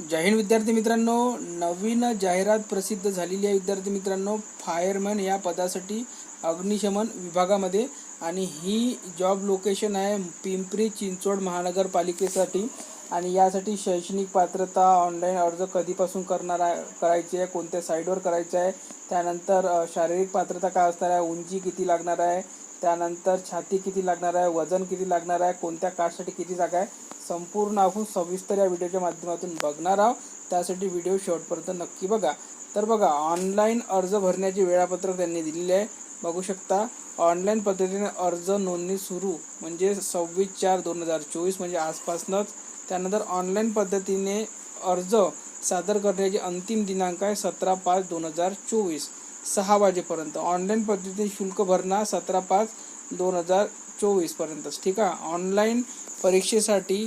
जय हिंद विद्यार्थी मित्रांनो. नवीन जाहिरात प्रसिद्ध झालेली आहे विद्यार्थी मित्रांनो. फायरमॅन या पदासाठी अग्निशमन विभागामध्ये आणि ही जॉब लोकेशन आहे पिंपरी चिंचवड महानगरपालिकेसाठी. आणि यासाठी शैक्षणिक पात्रता ऑनलाईन अर्ज कधीपासून करणार आहे करायची आहे कोणत्या साईडवर करायचं आहे त्यानंतर शारीरिक पात्रता काय असणार आहे उंची किती लागणार आहे त्यानंतर छाती किती लागणार आहे वजन किती लागणार आहे कोणत्या कास्टसाठी किती जागा आहे संपूर्ण आपण सविस्तर या व्हिडिओच्या माध्यमातून बघणार आहोत. त्यासाठी व्हिडिओ शेवटपर्यंत नक्की बघा. तर बघा ऑनलाईन अर्ज भरण्याचे वेळापत्रक त्यांनी दिलेले आहे. बघू शकता. ऑनलाईन पद्धतीने अर्ज नोंदणी सुरू म्हणजे सव्वीस चार दोन हजार चोवीस म्हणजे आजपासूनच. त्यानंतर ऑनलाईन पद्धतीने अर्ज सादर करण्याची अंतिम दिनांक आहे सतरा पाच दोन हजार चोवीस. सहा वाजेपर्यंत. ऑनलाईन पद्धतीने शुल्क भरणा सतरा पाच दोन हजार चोवीसपर्यंतच ठीक आहे? ऑनलाईन परीक्षेसाठी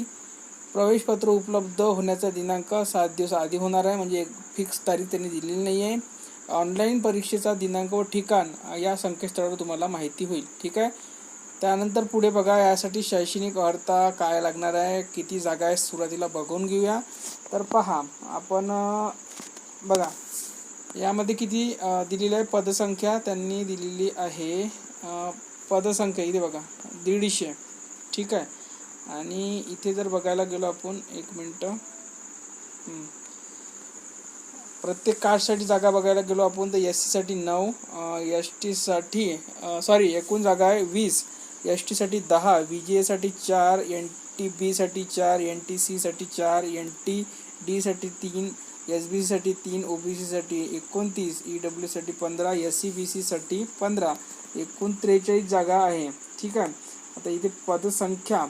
प्रवेशपत्र उपलब्ध होण्याचा दिनांक सात दिवस आधी होणार आहे म्हणजे एक फिक्स तारीख त्यांनी दिलेली नाही आहे ऑनलाईन परीक्षेचा दिनांक व ठिकाण या संकेतस्थळावर तुम्हाला माहिती होईल. ठीक आहे? त्यानंतर पुढे बघा यासाठी शैक्षणिक अर्हता काय लागणार आहे? किती जागा आहे सुरुवातीला बघून घेऊया. तर पहा आपण बघा यामध्ये किती दिलेलं दिलेली आहे पदसंख्या त्यांनी दिलेली आहे पदसंख्या इथे बघा दीडशे. ठीक आहे? आणि इथे जर बघायला गेलो आपण एक मिनटं. प्रत्येक कास्टसाठी जागा बघायला गेलो आपण तर एस सीसाठी नऊ एस टीसाठी सॉरी एकूण जागा आहे वीस. एस टीसाठी दहा व्ही जी एसाठी चार एन टी बीसाठी चार एन टी सीसाठी चार एन टी डीसाठी तीन एस बी सीसाठी तीन ओ बी सीसाठी एकोणतीस ई डब्ल्यूसाठी पंधरा एस सी बी सीसाठी पंधरा. एकूण त्रेचाळीस जागा आहे. ठीक आहे? आता इथे पदसंख्या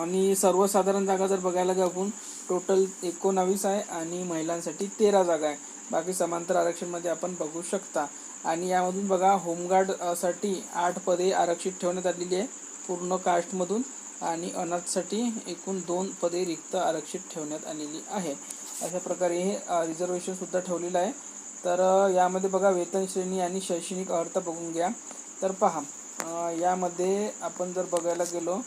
आणि सर्वसाधारण जागा जर बघायला गेलं आपण टोटल एकोणावीस आहे आणि महिलांसाठी तेरा जागा आहे. बाकी समांतर आरक्षणमध्ये आपण बघू शकता. आणि यामधून बघा होमगार्डसाठी आठ पदे आरक्षित ठेवण्यात आलेली आहे पूर्ण कास्टमधून. आणि अनाथसाठी एकूण दोन पदे रिक्त आरक्षित ठेवण्यात आलेली आहे. अशा प्रकारे हे रिझर्वेशनसुद्धा ठेवलेलं आहे. तर यामध्ये बघा वेतन श्रेणी आणि शैक्षणिक अर्हता बघून घ्या. तर पहा यामध्ये आपण जर बघायला गेलो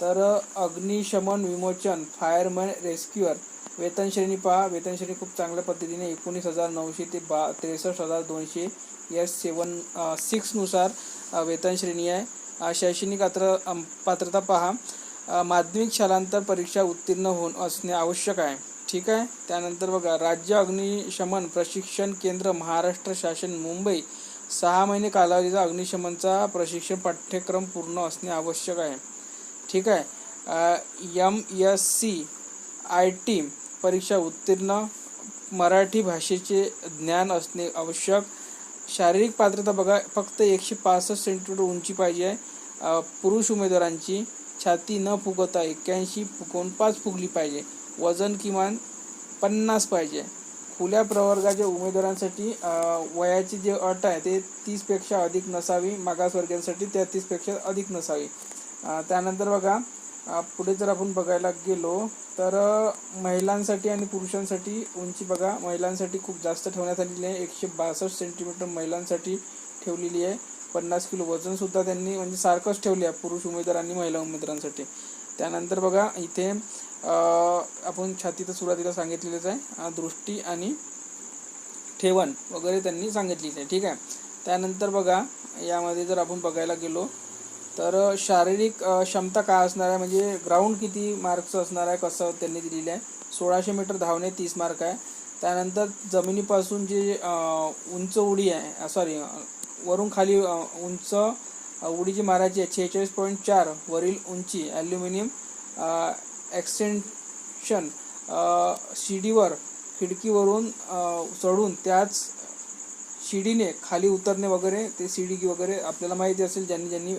तर अग्निशमन विमोचन फायरमॅन रेस्क्युअर वेतन श्रेणी पहा. वेतनश्रेणी खूप चांगल्या पद्धतीने एकोणीस हजार नऊशे ते बा त्रेसष्ट हजार दोनशे एस सेवन सिक्सनुसार वेतनश्रेणी वेतन श्रेणी आहे. शैक्षणिक पात्र पात्रता पहा. माध्यमिक शालांतर परीक्षा उत्तीर्ण होऊन असणे आवश्यक आहे. ठीक आहे? त्यानंतर बघा राज्य अग्निशमन प्रशिक्षण केंद्र महाराष्ट्र शासन मुंबई. सहा महिने कालावधीचा अग्निशमनचा प्रशिक्षण पाठ्यक्रम पूर्ण असणे आवश्यक आहे. ठीक आहे. M S C I T परीक्षा उत्तीर्ण मराठी भाषेचे ज्ञान असणे आवश्यक. शारीरिक पात्रता बघा फक्त एकशे पासष्ट सेंटीमीटर उंची पाहिजे आहे. पुरुष उमेदवारांची छाती न फुगवता एक्क्याऐंशी फुकवून पाच फुगली पाहिजे. वजन किमान पन्नास पाहिजे. खुल्या प्रवर्गाच्या उमेदवारांसाठी वयाची जे अट आहे ते तीसपेक्षा अधिक नसावी. मागासवर्गीयांसाठी त्या तीसपेक्षा अधिक नसावी. त्यानंतर बघा पुढे जर आपण बघायला गेलो तर महिलांसाठी आणि पुरुषांसाठी उंची बघा महिलांसाठी खूप जास्त ठेवण्यात आलेली आहे. एकशे बासष्ट सेंटीमीटर महिलांसाठी ठेवलेली आहे. पन्नास किलो वजनसुद्धा त्यांनी म्हणजे सारखंच ठेवले आहे पुरुष उमेदवार आणि महिला उमेदवारांसाठी. त्यानंतर बघा इथे आपण छातीचं सुरुवातीला सांगितलेलंच आहे दृष्टी आणि ठेवण वगैरे त्यांनी सांगितलेली आहे ठीक आहे. त्यानंतर बघा यामध्ये जर आपण बघायला गेलो तर शारीरिक क्षमता काय असणार आहे? म्हणजे ग्राउंड किती मार्कचं असणार आहे? कसं त्यांनी दिलेलं आहे? सोळाशे मीटर धावणे तीस मार्क आहे. त्यानंतर जमिनीपासून जे उंच उडी आहे सॉरी वरून खाली उंच उडी जी मारायची आहे छेचाळीस पॉईंट चार वरील उंची ॲल्युमिनियम एक्सटेन्शन शिडीवर खिडकीवरून चढून त्याच शिडीने खाली उतरणे वगैरे ते शिडी वगैरे आपल्याला माहिती असेल ज्यांनी ज्यांनी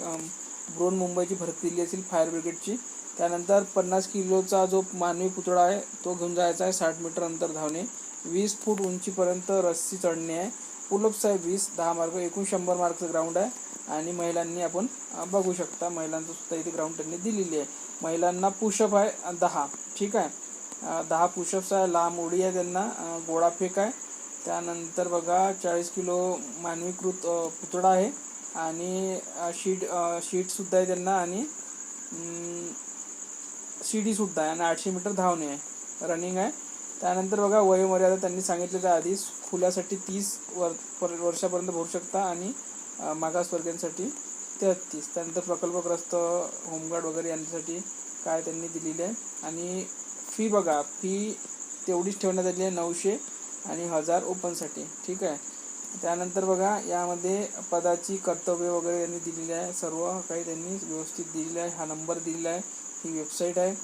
अम, मुंबईची भरती दिली असेल फायर ब्रिगेडची. त्यानंतर पन्नास किलोचा जो मानवी पुतळा आहे तो घेऊन जायचा आहे साठ मीटर अंतर धावणे. वीस फूट उंचीपर्यंत रस्सी चढणे आहे. पुलप्स आहे वीस दहा मार्क एकूण शंभर मार्कचं ग्राउंड आहे. आणि महिलांनी आपण बघू शकता महिलांचं सुद्धा इथे ग्राउंड त्यांनी दिलेली आहे. महिलांना पुशअप आहे दहा. ठीक आहे? दहा पुशअप्स आहे लांब उडी आहे त्यांना गोळाफेक आहे. त्यानंतर बघा चाळीस किलो मानवीकृत पुतळा आहे. आणि शीट शीटसुद्धा आहे त्यांना आणि शिडीसुद्धा आहे आणि आठशे मीटर धावणे आहे रनिंग आहे. त्यानंतर बघा वयोमर्यादा त्यांनी सांगितलं त्या आधीच खुल्यासाठी तीस वर पर- वर्षापर्यंत भरू शकता आणि मागासवर्गांसाठी मागासवर्गीयांसाठी तेहत्तीस. त्यानंतर प्रकल्पग्रस्त होमगार्ड वगैरे यांच्यासाठी काय त्यांनी दिलेली आहे. आणि फी बघा फी तेवढीच ठेवण्यात आली आहे नऊशे आणि हजार ओपनसाठी. ठीक आहे? त्यानंतर बघा यामध्ये पदाची कर्तव्य वगैरे यांनी दिलेली आहे. सर्व काही त्यांनी व्यवस्थित दिलेलं आहे. हा नंबर दिलेला आहे. ही वेबसाईट आहे.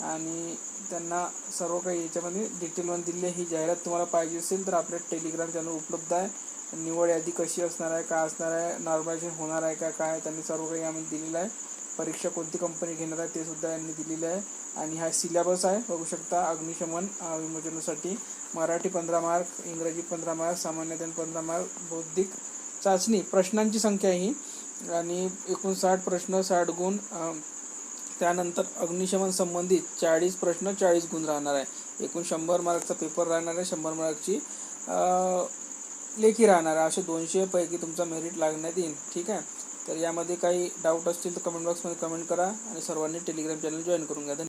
आणि त्यांना सर्व काही याच्यामध्ये डिटेलमध्ये दिलेली आहे. ही जाहिरात तुम्हाला पाहिजे असेल तर आपल्या टेलिग्राम चॅनल उपलब्ध आहे. निवड यादी कशी असणार आहे? काय असणार आहे? नॉर्मलायझेशन होणार आहे का? काय? त्यांनी सर्व काही यामध्ये दिलेलं आहे. परीक्षा कोणती कंपनी घेणार आहे ते सुद्धा यांनी दिलेलं आहे. आणि हा सिलेबस आहे बघू शकता अग्निशमन विमोचनासाठी. मराठी पंधरा मार्क इंग्रजी पंधरा मार्क सामान्य ज्ञान पंधरा मार्क बौद्धिक चाचणी. प्रश्नांची संख्या ही. आणि एकूण साठ प्रश्न साठ गुण त्यानंतर अग्निशमन संबंधित चाळीस प्रश्न चाळीस गुण राहणार आहे. एकूण शंभर मार्कचा पेपर राहणार आहे. शंभर मार्कची लेखी राहणार आहे. असे दोनशे पैकी तुमचा मेरिट लागण्यात येईल. ठीक आहे? तर यामध्ये काही डाऊट असतील तर कमेंट बॉक्समध्ये कमेंट करा आणि सर्वांनी टेलिग्राम चॅनल जॉईन करून घ्या.